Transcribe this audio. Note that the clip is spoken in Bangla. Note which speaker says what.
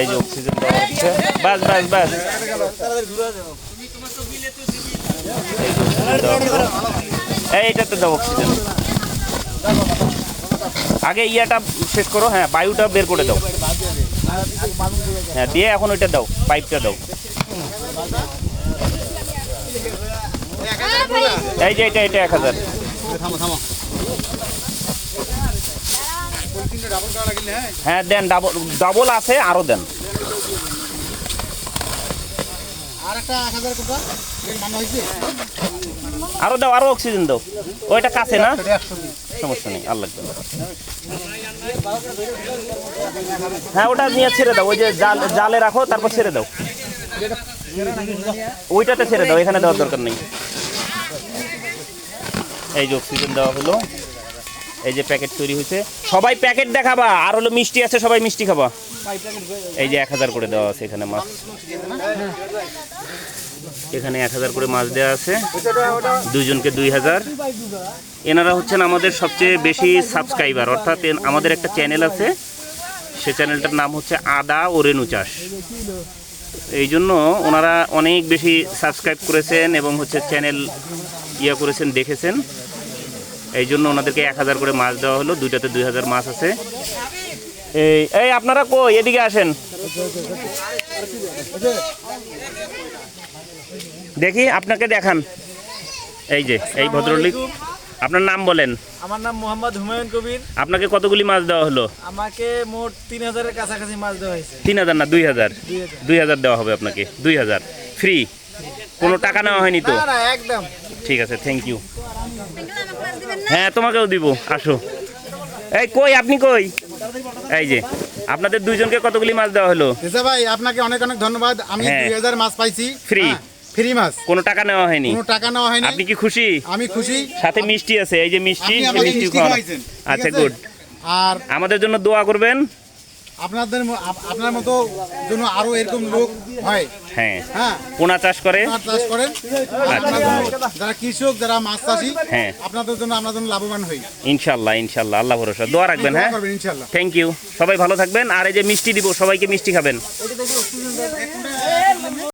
Speaker 1: এই যে অক্সিজেন দেওয়া হচ্ছে। বাস বাস বাস। এই এইটাতে দাও অক্সিজেন আগে ইয়াটা শেষ করো হ্যাঁ বায়ুটা বের করে দাও। হ্যাঁ দিয়ে এখন ওইটা দাও পাইপটা দাও। এই যে এটা এটা এক হাজার। হ্যাঁ? দেন ডাবল ডবল আছে আরও দেন। আরও দাও আরও অক্সিজেন দাও। ওইটা কাছে না? সমস্যা নেই আল্লাহ হ্যাঁ ওটা নিয়ে ছেড়ে দাও ওই যে জাল জালে রাখো তারপর ছেড়ে দাও। ওইটাতে ছেড়ে দাও এখানে দেওয়ার দরকার নেই। এই যে অক্সিজেন দেওয়া হলো। এই যে প্যাকেট তৈরি হয়েছে। সবাই প্যাকেট দেখাবা, আর হলো মিষ্টি আছে, সবাই মিষ্টি খাবা। এই যে এক হাজার করে দেওয়া আছে এখানে মাছ। এখানে এক হাজার করে মাছ দেওয়া আছে। দুইজনকে দুই হাজার। এনারা হচ্ছেন আমাদের সবচেয়ে বেশি সাবস্ক্রাইবার, অর্থাৎ আমাদের একটা চ্যানেল আছে। সে চ্যানেলটার নাম হচ্ছে আদা ও রেণু চাষ। এই জন্য ওনারা অনেক বেশি সাবস্ক্রাইব করেছেন এবং হচ্ছে চ্যানেল ইয়া করেছেন, দেখেছেন। এই জন্য ওনাদেরকে এক হাজার করে মাছ দেওয়া হলো দুইটাতে দুই হাজার মাছ আছে। এই এই আপনারা কই? এদিকে আসেন। দেখি আপনাকে দেখান। এই যে এই ভদ্রলিক। আপনার নাম বলেন।
Speaker 2: আমার নাম মোহাম্মদ হুমায়ুন কবির।
Speaker 1: আপনাকে কতগুলি মাছ দেওয়া হলো?
Speaker 2: আমাকে মোট তিন হাজারের কাছাকাছি মাছ দেওয়া হয়েছে।
Speaker 1: তিন হাজার না দুই হাজার?
Speaker 2: দুই হাজার।
Speaker 1: দেওয়া হবে আপনাকে দুই হাজার। ফ্রি কোনো টাকা নেওয়া হয়নি তো?
Speaker 2: একদম।
Speaker 1: ঠিক আছে থ্যাংক ইউ হ্যাঁ তোমাকেও দিব। আসো। এই কই আপনি কই? এই যে আপনাদের দুইজনকে কতগুলি মাছ দেওয়া হলো?
Speaker 3: এসে ভাই আপনাকে অনেক অনেক ধন্যবাদ। আমি
Speaker 1: হ্যাঁ।
Speaker 3: দুই হাজার মাছ পাইছি।
Speaker 1: Free?
Speaker 3: হ্যাঁ, ফ্রি মাছ।
Speaker 1: কোনো টাকা নেওয়া হয়নি।
Speaker 3: কোনো টাকা নেওয়া হয়নি।
Speaker 1: আপনি কি খুশি?
Speaker 3: আমি খুশি।
Speaker 1: সাথে মিষ্টি আছে এই যে মিষ্টি মিষ্টি
Speaker 3: মিষ্টি খাওয়াইছেন,
Speaker 1: আচ্ছা গুড
Speaker 3: আর
Speaker 1: আমাদের জন্য দোয়া করবেন।
Speaker 3: আপনাদের আপনার মতো জন্য আরও এরকম লোক হয়।
Speaker 1: হ্যাঁ।
Speaker 3: হ্যাঁ।
Speaker 1: পোনা চাষ করে?
Speaker 3: মাছ চাষ করেন। আপনার জন্য যারা কৃষক যারা মাছ চাষি
Speaker 1: হ্যাঁ।
Speaker 3: আপনাদের জন্য আমরা যেন লাভবান হই।
Speaker 1: ইনশাল্লাহ ইনশাল্লাহ। আল্লাহ ভরসা। দোয়া রাখবেন হ্যাঁ?
Speaker 3: ইনশাল্লাহ।
Speaker 1: থ্যাংক ইউ সবাই ভালো থাকবেন। আর এই যে মিষ্টি দিব সবাইকে মিষ্টি খাবেন।